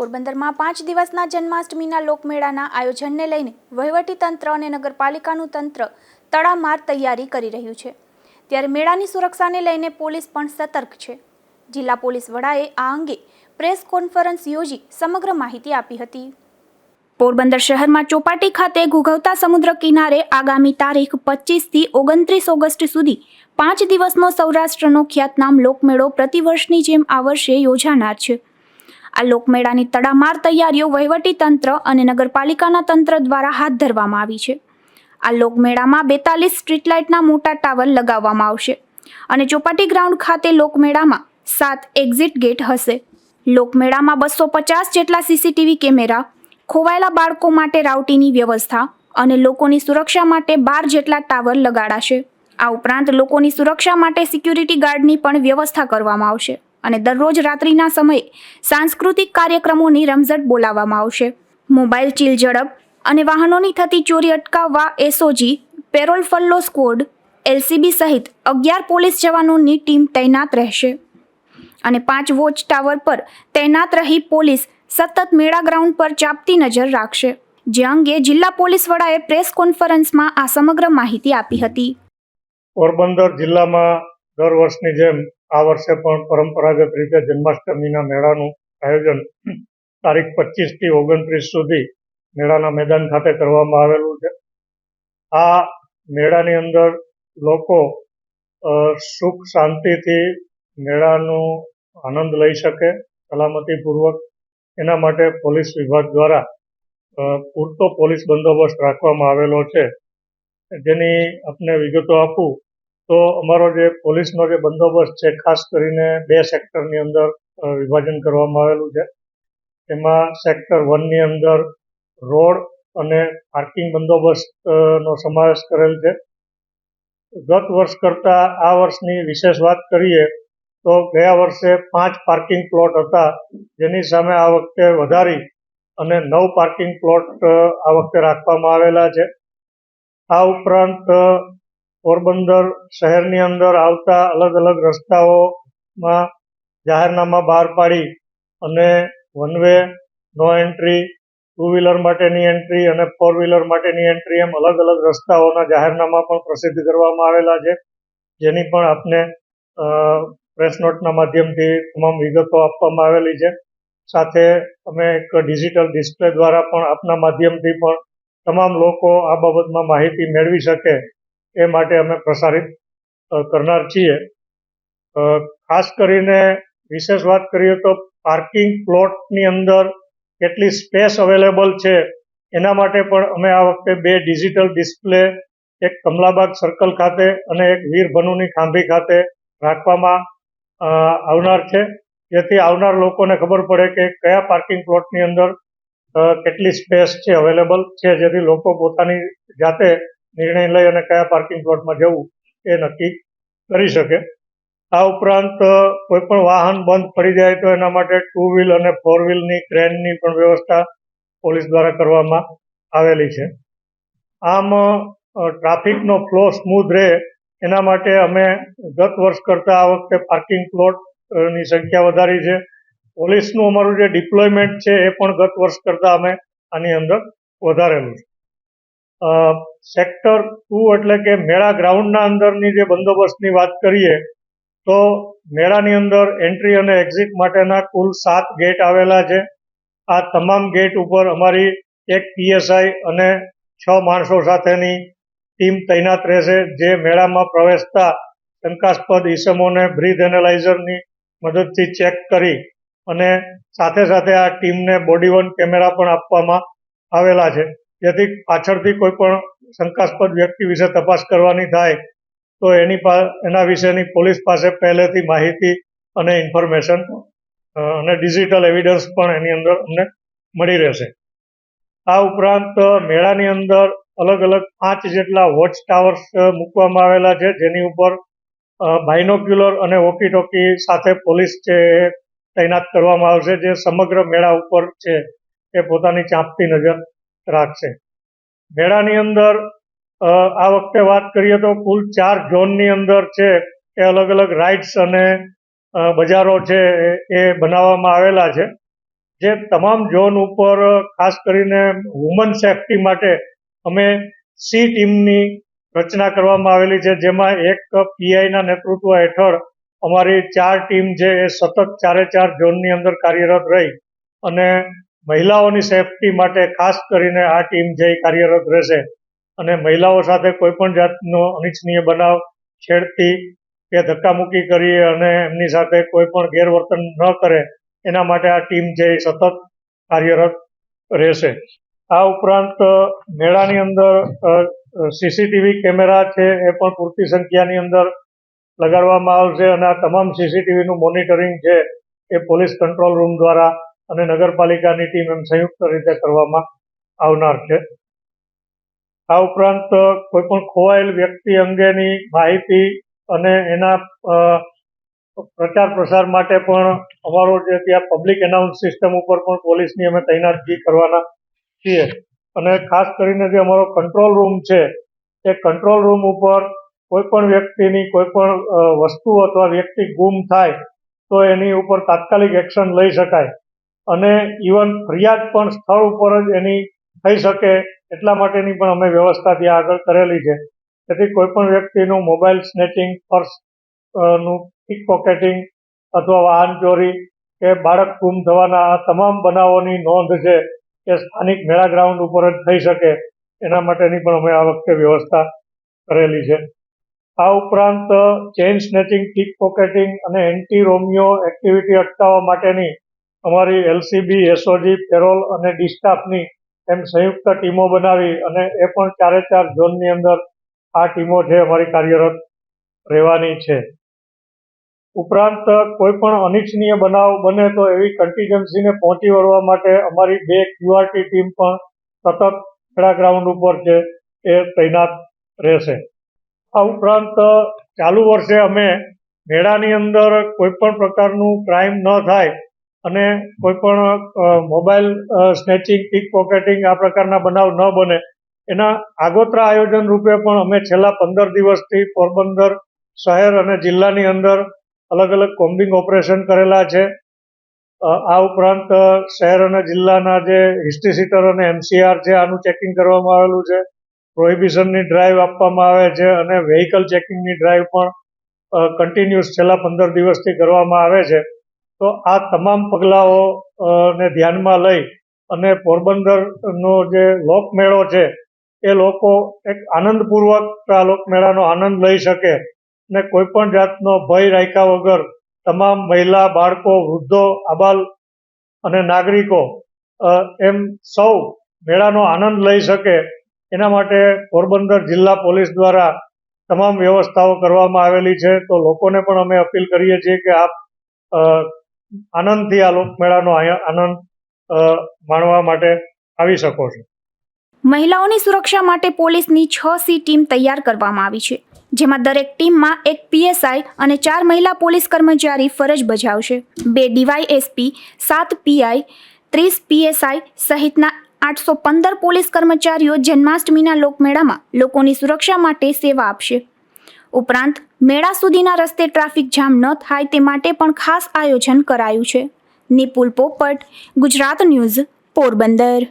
પોરબંદરમાં પાંચ દિવસના જન્માષ્ટમીના લોકમેળાના આયોજનને લઈને વહીવટીતંત્ર અને નગરપાલિકાનું તંત્ર તડામાર તૈયારી કરી રહ્યું છે. ત્યારે મેળાની સુરક્ષાને લઈને પોલીસ પણ સતર્ક છે. જિલ્લા પોલીસ વડાએ આ અંગે પ્રેસ કોન્ફરન્સ યોજી સમગ્ર માહિતી આપી હતી. પોરબંદર શહેરમાં ચોપાટી ખાતે ઘૂઘવતા સમુદ્ર કિનારે આગામી તારીખ પચીસથી ઓગણત્રીસ ઓગસ્ટ સુધી પાંચ દિવસનો સૌરાષ્ટ્રનો ખ્યાતનામ લોકમેળો પ્રતિવર્ષની જેમ આ વર્ષે યોજાનાર છે. આ લોકમેળાની તડામાર તૈયારીઓ વહીવટી તંત્ર અને નગરપાલિકાના તંત્ર દ્વારા હાથ ધરવામાં આવી છે. આ લોકમેળામાં બેતાલીસ સ્ટ્રીટ લાઇટના મોટા ટાવર લગાવવામાં આવશે અને ચોપાટી ગ્રાઉન્ડ ખાતે લોકમેળામાં સાત એક્ઝિટ ગેટ હશે. લોકમેળામાં બસો પચાસ જેટલા સીસીટીવી કેમેરા, ખોવાયેલા બાળકો માટે રાઉટીની વ્યવસ્થા અને લોકોની સુરક્ષા માટે બાર જેટલા ટાવર લગાડાશે. આ ઉપરાંત લોકોની સુરક્ષા માટે સિક્યુરિટી ગાર્ડની પણ વ્યવસ્થા કરવામાં આવશે. અને દરરોજ રાત્રિના સમયે સાંસ્કૃતિક કાર્યક્રમોની રમઝટ બોલાવવામાં આવશે. મોબાઈલ ચીલ ઝડપ અને વાહનોની થતી ચોરી અટકાવવા SOG, parole furlough squad LCB સહિત અગિયાર પોલીસ જવાનોની ટીમ તૈનાત રહેશે. અને પાંચ વોચ ટાવર પર તૈનાત રહી પોલીસ સતત મેળા ગ્રાઉન્ડ પર ચાપતી નજર રાખશે. જે અંગે જિલ્લા પોલીસ વડાએ પ્રેસ કોન્ફરન્સમાં આ સમગ્ર માહિતી આપી હતી. પોરબંદર જિલ્લામાં દર વર્ષની જેમ આ વર્ષે પણ પરંપરાગત રીતે જન્માષ્ટમીના મેળાનું આયોજન તારીખ પચીસથી ઓગણત્રીસ સુધી મેળાના મેદાન ખાતે કરવામાં આવેલું છે. આ મેળાની અંદર લોકો સુખ શાંતિથી મેળાનો આનંદ લઈ શકે, સલામતીપૂર્વક. એના માટે પોલીસ વિભાગ દ્વારા પૂરતો પોલીસ બંદોબસ્ત રાખવામાં આવેલો છે. જેની આપને વિગતો આપું તો અમારો જે પોલીસનો જે બંદોબસ્ત છે, ખાસ કરીને બે સેક્ટરની અંદર વિભાજન કરવામાં આવેલું છે. એમાં સેક્ટર વનની અંદર રોડ અને પાર્કિંગ બંદોબસ્ત નો સમાવેશ કરેલ છે. ગત વર્ષ કરતાં આ વર્ષની વિશેષ વાત કરીએ, તો ગયા વર્ષે પાંચ પાર્કિંગ પ્લોટ હતા, જેની સામે આ વખતે વધારી અને નવ પાર્કિંગ પ્લોટ આ વખતે રાખવામાં આવેલા છે. આ ઉપરાંત પોરબંદર શહેરની અંદર આવતા અલગ અલગ રસ્તાઓમાં જાહેરનામા બહાર પાડી અને one way no entry two wheeler માટેની એન્ટ્રી અને ફોર વ્હીલર માટેની એન્ટ્રી એમ અલગ અલગ રસ્તાઓના જાહેરનામા પણ પ્રસિદ્ધ કરવામાં આવેલા છે. જેની પણ આપને પ્રેસ નોટના માધ્યમથી તમામ વિગતો આપવામાં આવેલી છે. સાથે અમે એક ડિજિટલ ડિસ્પ્લે દ્વારા પણ આપના માધ્યમથી પણ તમામ લોકો આ બાબતમાં માહિતી મેળવી શકે એ માટે અમે પ્રસારિત કરનાર છીએ. ખાસ કરીને વિશેષ વાત કરીએ તો પાર્કિંગ પ્લોટની અંદર કેટલી સ્પેસ અવેલેબલ છે, એના માટે પણ અમે આ વખતે બે ડિજિટલ ડિસ્પ્લે, એક કમલાબાગ સર્કલ ખાતે અને એક વીર ભનુની ખાંભી ખાતે રાખવામાં આવનાર છે. જેથી આવનાર લોકોને ખબર પડે કે કયા પાર્કિંગ પ્લોટની અંદર કેટલી સ્પેસ છે અવેલેબલ છે, જેથી લોકો પોતાની જાતે નિર્ણય લઈ અને કયા પાર્કિંગ પ્લોટમાં જવું એ નક્કી કરી શકે. આ ઉપરાંત કોઈ પણ વાહન બંધ પડી જાય તો એના માટે ટુ વ્હીલ અને ફોર વ્હીલની ક્રેનની પણ વ્યવસ્થા પોલીસ દ્વારા કરવામાં આવેલી છે. આમ ટ્રાફિકનો ફ્લો સ્મૂથ રહે એના માટે અમે ગત વર્ષ કરતાં આ વખતે પાર્કિંગ પ્લોટની સંખ્યા વધારી છે. પોલીસનું અમારું જે ડિપ્લોયમેન્ટ છે એ પણ ગત વર્ષ કરતાં અમે આની અંદર વધારેલું છે. સેક્ટર ટુ એટલે કે મેળા ગ્રાઉન્ડના અંદરની જે બંદોબસ્તની વાત કરીએ, તો મેળાની અંદર એન્ટ્રી અને એક્ઝિટ માટેના કુલ સાત ગેટ આવેલા છે. આ તમામ ગેટ ઉપર અમારી એક પીએસઆઈ અને છ માણસો સાથેની ટીમ તૈનાત રહેશે, જે મેળામાં પ્રવેશતા શંકાસ્પદ ઈસમોને બ્રીથ એનાલાઇઝરની મદદથી ચેક કરી અને સાથે સાથે આ ટીમને બોડી વન કેમેરા પણ આપવામાં આવેલા છે. જેથી પાછળથી કોઈ પણ શંકાસ્પદ વ્યક્તિ વિશે તપાસ કરવાની થાય, તો એની એના વિશેની પોલીસ પાસે પહેલેથી માહિતી અને ઇન્ફોર્મેશન અને ડિજિટલ એવિડન્સ પણ એની અંદર અમને મળી રહેશે. આ ઉપરાંત મેળાની અંદર અલગ અલગ પાંચ જેટલા વોચ ટાવર્સ મૂકવામાં આવેલા છે, જેની ઉપર બાયનોક્યુલર અને વોકી ટોકી સાથે પોલીસ છે તૈનાત કરવામાં આવશે, જે સમગ્ર મેળા ઉપર છે, એ પોતાની ચાંપતી નજર રાખશે. મેળાની અંદર આ વખતે વાત કરીએ તો કુલ ચાર ઝોનની અંદર છે, એ અલગ અલગ રાઇડ્સ અને બજારો છે, એ- બનાવવામાં આવેલા છે. જે તમામ ઝોન ઉપર, ખાસ કરીને વુમન સેફટી માટે અમે સી ટીમની રચના કરવામાં આવેલી છે, જેમાં એક પીઆઈના નેતૃત્વ હેઠળ અમારી ચાર ટીમ છે, એ સતત ચારે ચાર ઝોનની અંદર કાર્યરત રહી. અને મહિલાઓની સેફટી માટે ખાસ કરીને આ ટીમ જે કાર્યરત રહેશે અને મહિલાઓ સાથે કોઈ પણ જાતનો અનિચ્છનીય બનાવ છેડતી કે ધક્કામુક્કી કરી અને એમની સાથે કોઈ પણ ગેરવર્તન ન કરે, એના માટે આ ટીમ જે સતત કાર્યરત રહેશે. આ ઉપરાંત મેળાની અંદર સીસીટીવી કેમેરા છે એ પણ પૂરતી સંખ્યાની અંદર લગાડવામાં આવશે અને આ તમામ સીસીટીવીનું મોનિટરિંગ છે એ પોલીસ કંટ્રોલ રૂમ દ્વારા અને નગરપાલિકાની ટીમ એમ સંયુક્ત રીતે કરવામાં આવનાર છે. આ ઉપરાંત કોઈ પણ ખોવાયેલ વ્યક્તિ અંગેની માહિતી અને એના પ્રચાર પ્રસાર માટે પણ અમારો જે ત્યાં પબ્લિક એનાઉન્સ સિસ્ટમ ઉપર પણ પોલીસની અમે તૈનાતગી કરવાના છીએ. અને ખાસ કરીને જે અમારો કંટ્રોલ રૂમ છે, એ કંટ્રોલ રૂમ ઉપર કોઈ પણ વ્યક્તિની કોઈ પણ વસ્તુ અથવા વ્યક્તિ ગુમ થાય તો એની ઉપર તાત્કાલિક એક્શન લઈ શકાય. અને ઇવન ફરિયાદ પણ સ્થળ ઉપર જ એની થઈ શકે એટલા માટેની પણ અમે વ્યવસ્થા ત્યાં આગળ કરેલી છે. તેથી કોઈપણ વ્યક્તિનું મોબાઈલ સ્નેચિંગ, પર્સનું પિક પોકેટિંગ અથવા વાહન ચોરી કે બાળક ગુમ થવાના આ તમામ બનાવોની નોંધ છે એ સ્થાનિક મેળા ગ્રાઉન્ડ ઉપર જ થઈ શકે એના માટેની પણ અમે આ વખતે વ્યવસ્થા કરેલી છે. આ ઉપરાંત, ચેઇન સ્નેચિંગ પિક પોકેટિંગ અને એન્ટી રોમિયો એક્ટિવિટી અટકાવવા માટેની અમારી એલસીબી એસઓજી પેરોલ અને ડિસ્ટાફની એમ સંયુક્ત ટીમો બનાવી અને એ પણ ચારે ચાર ઝોનની અંદર આ ટીમો છે અમારી કાર્યરત રહેવાની છે. ઉપરાંત કોઈ પણ અનિચ્છનીય બનાવ બને તો એવી કન્ટીજન્સીને પહોંચી વળવા માટે અમારી બે ક્યુઆરટી ટીમ પણ સતત ખેડા ગ્રાઉન્ડ ઉપર છે એ તૈનાત રહેશે. આ ઉપરાંત ચાલુ વર્ષે અમે મેળાની અંદર કોઈ પણ પ્રકારનું ક્રાઇમ ન થાય અને કોઈ પણ મોબાઈલ સ્નેચિંગ પિક પોકેટિંગ આ પ્રકારના બનાવ ન બને. એના આગોતરા આયોજન રૂપે પણ અમે છેલ્લા પંદર દિવસથી પોરબંદર શહેર અને જિલ્લાની અંદર અલગ અલગ કોમ્બિંગ ઓપરેશન કરેલા છે. આ ઉપરાંત શહેર અને જિલ્લાના જે હિસ્ટ્રી સીટર અને એમસીઆર છે, આનું ચેકિંગ કરવામાં આવેલું છે. પ્રોહિબિશનની ડ્રાઈવ આપવામાં આવે છે અને વેહિકલ ચેકિંગની ડ્રાઈવ પણ કન્ટિન્યુઅસ છેલ્લા પંદર દિવસથી કરવામાં આવે છે. તો આ તમામ પગલાઓ ને ધ્યાનમાં લઈ અને પોરબંદરનો જે લોકમેળો છે, એ લોકો એક આનંદપૂર્વક આ લોકમેળાનો આનંદ લઈ શકે ને કોઈ પણ જાતનો ભય રાખ્યા વગર તમામ મહિલા, બાળકો, વૃદ્ધો, આબાલ અને નાગરિકો એમ સૌ મેળાનો આનંદ લઈ શકે. એના માટે પોરબંદર જિલ્લા પોલીસ દ્વારા તમામ વ્યવસ્થાઓ કરવામાં આવેલી છે. તો લોકોને પણ અમે અપીલ કરીએ છીએ કે આપ આનંદથી આ લોકમેળાનો આનંદ માણવા માટે આવી શકો છો. મહિલાઓની સુરક્ષા માટે પોલીસની છ સી ટીમ તૈયાર કરવામાં આવી છે, જેમાં દરેક ટીમમાં એક પીએસઆઈ અને ચાર મહિલા પોલીસ કર્મચારી ફરજ બજાવશે. બે ડીવાયએસપી સાત પીઆઈ ત્રીસ પીએસઆઈ સહિતના આઠસો પંદર પોલીસ કર્મચારીઓ જન્માષ્ટમીના લોકમેળામાં લોકોની સુરક્ષા માટે સેવા આપશે. ઉપરાંત મેળા સુધીના રસ્તે ટ્રાફિક જામ ન થાય તે માટે પણ ખાસ આયોજન કરાયું છે. નિપુલ પોપટ, ગુજરાત ન્યૂઝ, પોરબંદર.